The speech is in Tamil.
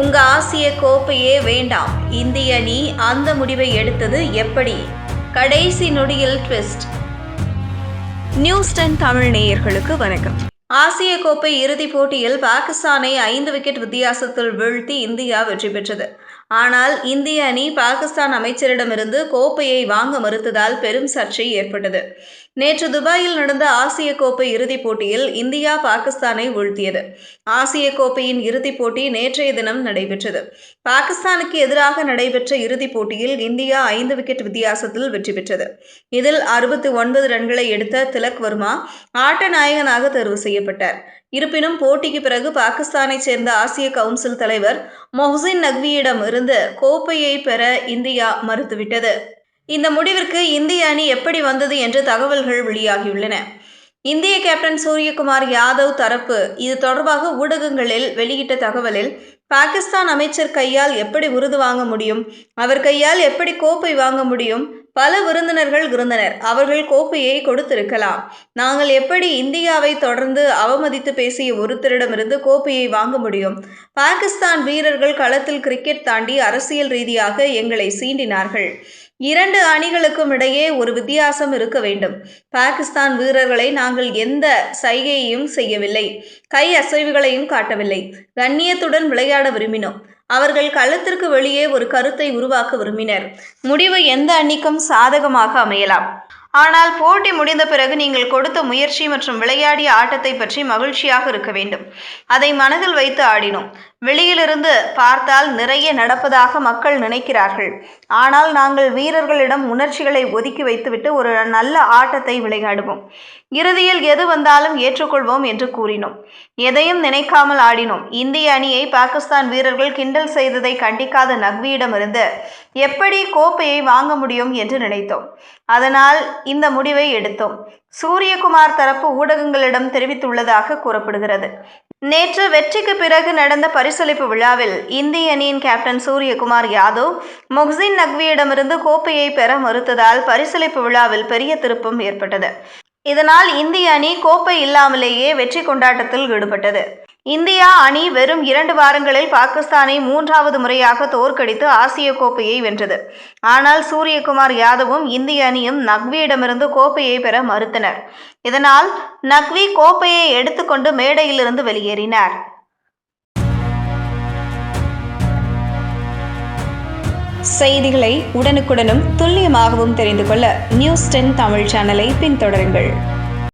உங்க ஆசிய கோப்பையே வேண்டாம். இந்திய அணி அந்த முடிவை எடுத்தது எப்படி? கடைசி நொடியில் ட்விஸ்ட் நியூஸ் டென் தமிழ் நேயர்களுக்கு வணக்கம். ஆசிய கோப்பை இறுதிப் போட்டியில் பாகிஸ்தானை ஐந்து விக்கெட் வித்தியாசத்தில் வீழ்த்தி இந்தியா வெற்றி பெற்றது. ஆனால் இந்திய அணி பாகிஸ்தான் அமைச்சரிடமிருந்து கோப்பையை வாங்க மறுத்ததால் பெரும் சர்ச்சை ஏற்பட்டது. நேற்று துபாயில் நடந்த ஆசிய கோப்பை இறுதிப் போட்டியில் இந்தியா பாகிஸ்தானை வீழ்த்தியது. ஆசிய கோப்பையின் இறுதிப் போட்டி நேற்றைய தினம் நடைபெற்றது. பாகிஸ்தானுக்கு எதிராக நடைபெற்ற இறுதிப் போட்டியில் இந்தியா ஐந்து விக்கெட் வித்தியாசத்தில் வெற்றி பெற்றது. இதில் அறுபத்தி ஒன்பது ரன்களை எடுத்த திலக் வர்மா ஆட்ட நாயகனாக தேர்வு செய்யப்பட்டார். இருப்பினும் போட்டிக்கு பிறகு பாகிஸ்தானைச் சேர்ந்த ஆசிய கவுன்சில் தலைவர் மொஹசின் நக்வியிடம் இருந்து கோப்பையை பெற இந்தியா மறுத்துவிட்டது. இந்த முடிவிற்கு இந்திய அணி எப்படி வந்தது என்று தகவல்கள் வெளியாகியுள்ளன. இந்திய கேப்டன் சூரியகுமார் யாதவ் தரப்பு இது தொடர்பாக ஊடகங்களில் வெளியிட்ட தகவலில் பாகிஸ்தான் அமைச்சர் கையால் எப்படி விருது வாங்க முடியும் அவர் கையால் எப்படி கோப்பை வாங்க முடியும் பல விருந்தினர்கள் இருந்தனர் அவர்கள் கோப்பையை கொடுத்திருக்கலாம். நாங்கள் எப்படி இந்தியாவை தொடர்ந்து அவமதித்து பேசிய ஒருத்தரிடமிருந்து கோப்பையை வாங்க முடியும்? பாகிஸ்தான் வீரர்கள் களத்தில் கிரிக்கெட் தாண்டி அரசியல் ரீதியாக எங்களை சீண்டினார்கள். இரண்டு அணிகளுக்கும் இடையே ஒரு வித்தியாசம் இருக்க வேண்டும். பாகிஸ்தான் வீரர்களை நாங்கள் எந்த சைகையையும் செய்யவில்லை. கை அசைவுகளையும் காட்டவில்லை. கண்ணியத்துடன் விளையாட விரும்பினோம். அவர்கள் களத்திற்கு வெளியே ஒரு கருத்தை உருவாக்க விரும்பினர். முடிவு எந்த அணிக்கும் சாதகமாக அமையலாம். ஆனால் போட்டி முடிந்த பிறகு நீங்கள் கொடுத்த முயற்சி மற்றும் விளையாடிய ஆட்டத்தை பற்றி மகிழ்ச்சியாக இருக்க வேண்டும். அதை மனதில் வைத்து ஆடினோம். வெளியிலிருந்து பார்த்தால் நிறைய நடப்பதாக மக்கள் நினைக்கிறார்கள். ஆனால் நாங்கள் வீரர்களிடம் உணர்ச்சிகளை ஒதுக்கி வைத்துவிட்டு ஒரு நல்ல ஆட்டத்தை விளையாடுவோம். இறுதியில் எது வந்தாலும் ஏற்றுக்கொள்வோம் என்று கூறினோம். எதையும் நினைக்காமல் ஆடினோம். இந்திய அணியை பாகிஸ்தான் வீரர்கள் கிண்டல் செய்ததை கண்டிக்காத நக்வியிடமிருந்து எப்படி கோப்பையை வாங்க முடியும் என்று நினைத்தோம். அதனால் இந்த முடிவை எடுத்தோம். சூரியகுமார் தரப்பு ஊடகங்களிடம் தெரிவித்துள்ளதாக கூறப்படுகிறது. நேற்று வெற்றிக்கு பிறகு நடந்த பரிசளிப்பு விழாவில் இந்திய அணியின் கேப்டன் சூரியகுமார் யாதவ் மொஹ்சின் நக்வியிடமிருந்து கோப்பையை பெற மறுத்ததால் பரிசளிப்பு விழாவில் பெரிய திருப்பம் ஏற்பட்டது. இதனால் இந்திய அணி கோப்பை இல்லாமலேயே வெற்றி கொண்டாட்டத்தில் ஈடுபட்டது. இந்தியா அணி வெறும் இரண்டு வாரங்களில் பாகிஸ்தானை மூன்றாவது முறையாக தோற்கடித்து ஆசிய கோப்பையை வென்றது. ஆனால் சூரியகுமார் யாதவும் இந்திய அணியும் நக்வியிடமிருந்து கோப்பையை பெற மறுத்தனர். இதனால் நக்வி கோப்பையை எடுத்துக்கொண்டு மேடையிலிருந்து வெளியேறினார். செய்திகளை உடனுக்குடனும் துல்லியமாகவும் தெரிந்து கொள்ள நியூஸ் டென் தமிழ் சேனலை பின்தொடருங்கள்.